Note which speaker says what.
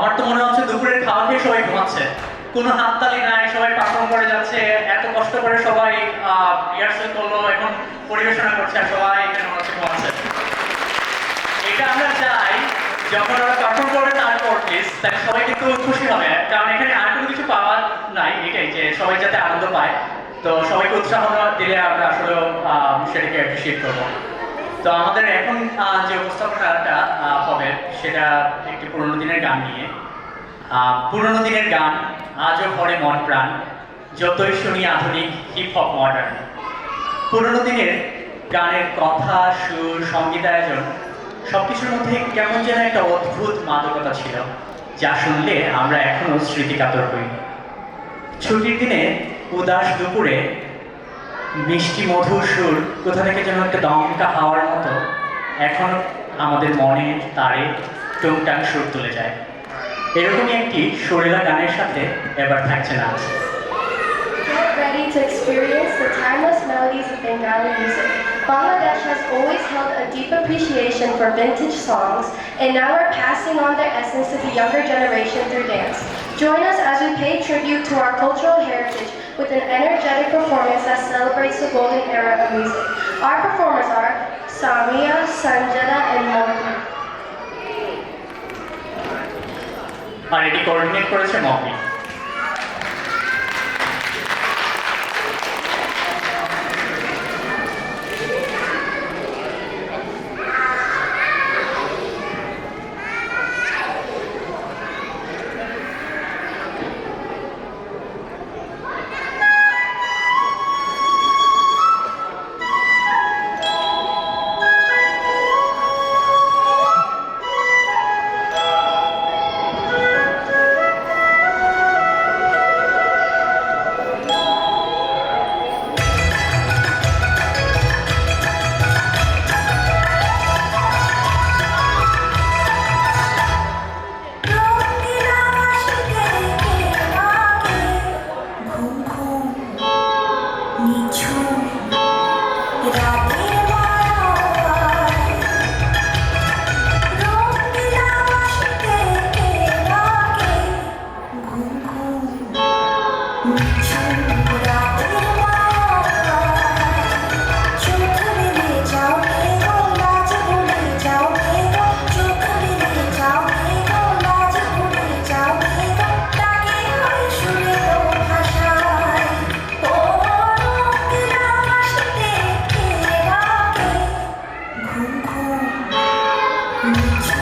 Speaker 1: আমার তো মনে হচ্ছে দুপুরের খাওয়া খেয়ে সবাই ঘুমাচ্ছে। কোনো হাততালি নাই, সবাই পারফর্ম করে যাচ্ছে, এত কষ্ট করে সবাই করল, এখন পরিবেশনা করছে আর সবাই ঘুমাচ্ছে। এটা আমরা চাই, যখন ওরা পারফর্ম করবে তাহলে সবাই কিন্তু খুশি হবে। কারণ এখানে আর কোনো কিছু পাওয়ার নাই, এটাই যে সবাই যাতে আনন্দ পায়। তো সবাইকে উৎসাহ দিলে আমরা আসলে সেটাকে অ্যাপ্রিসিয়েট করব। তো আমাদের এখন যে উপস্থাপনাটা হবে, সেটা একটি পুরোনো দিনের গান নিয়ে। পুরোনো দিনের গান, আজও ভরে মন প্রাণ, যতই শুনি আধুনিক হিপ হপ মডার্ন পুরোনো দিনের গানের কথা, সুর সঙ্গীতায়োজন সবকিছুর মধ্যে কেমন যেন একটা অদ্ভুত মাদকতা ছিল, যা শুনলে আমরা এখনও স্মৃতিকাতর হই। ছুটির দিনে উদাস দুপুরে মিষ্টি মধুর সুর, কোথা থেকে যেন একটা দমকা হাওয়ার মতো, এখন আমাদের মনে তারে টুংটাং সুর তুলে যায়। এরকমই একটি সুরেলা গানের সাথে এবার থাকছে নাচ।
Speaker 2: Get ready to experience the timeless melodies of Bengali music. Bangladesh has always held a deep appreciation for vintage songs, and now we're passing on their essence to the younger generation through dance. Join us as we pay tribute to our cultural heritage with an energetic performance that celebrates the golden era of music. Our performers are Samia, Sanjana, and Mohi.
Speaker 1: আর এটি coordinate করেছে মহবি
Speaker 3: Thank you.